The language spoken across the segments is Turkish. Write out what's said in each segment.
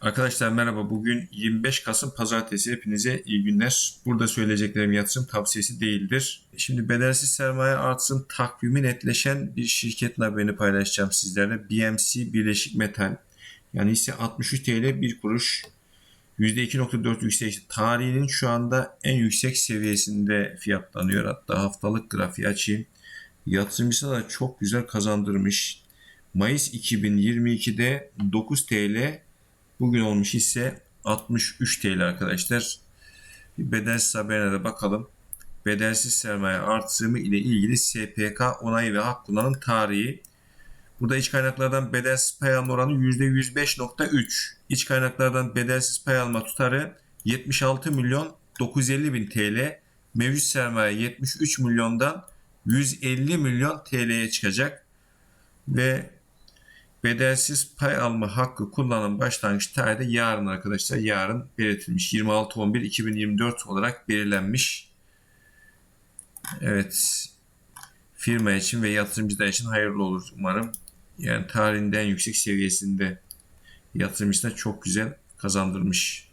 Arkadaşlar merhaba. Bugün 25 Kasım Pazartesi. Hepinize iyi günler. Burada söyleyeceklerim yatırım tavsiyesi değildir. Şimdi bedelsiz sermaye artım takvimi netleşen bir şirketin haberini paylaşacağım sizlerle. BMC Birleşik Metal. Yani ise 63 TL 1 kuruş. %2.4 yükseliş. Tarihinin şu anda en yüksek seviyesinde fiyatlanıyor. Hatta haftalık grafiği açayım. Yatırımcısına da çok güzel kazandırmış. Mayıs 2022'de 9 TL Bugün olmuş ise 63 TL arkadaşlar. Bir bedelsiz haberine de bakalım. Bedelsiz sermaye artımı ile ilgili SPK onayı ve hak kullanım tarihi. Burada iç kaynaklardan bedelsiz pay alma oranı %105.3. İç kaynaklardan bedelsiz pay alma tutarı 76 milyon 950 bin TL. Mevcut sermaye 73 milyondan 150 milyon TL'ye çıkacak. Ve bedelsiz pay alma hakkı kullanım başlangıç tarihi de yarın arkadaşlar. Yarın belirtilmiş. 26.11.2024 olarak belirlenmiş. Evet. Firma için ve yatırımcılar için hayırlı olur umarım. Yani tarihin en yüksek seviyesinde yatırımcısına çok güzel kazandırmış.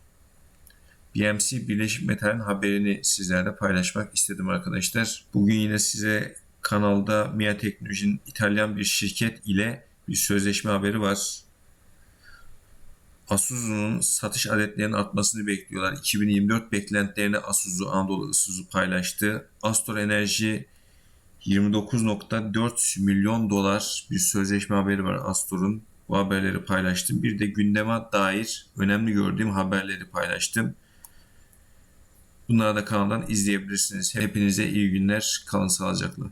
BMC Birleşik Metal'in haberini sizlerle paylaşmak istedim arkadaşlar. Bugün yine size kanalda Mia Teknoloji'nin İtalyan bir şirket ile bir sözleşme haberi var. Asuzu'nun satış adetlerinin artmasını bekliyorlar. 2024 beklentilerini Asuzu Anadolu Isuzu paylaştı. Astor Enerji 29.4 milyon dolar bir sözleşme haberi var Astor'un. Bu haberleri paylaştım. Bir de gündeme dair önemli gördüğüm haberleri paylaştım. Bunları da kanaldan izleyebilirsiniz. Hepinize iyi günler. Kalın sağlıcakla.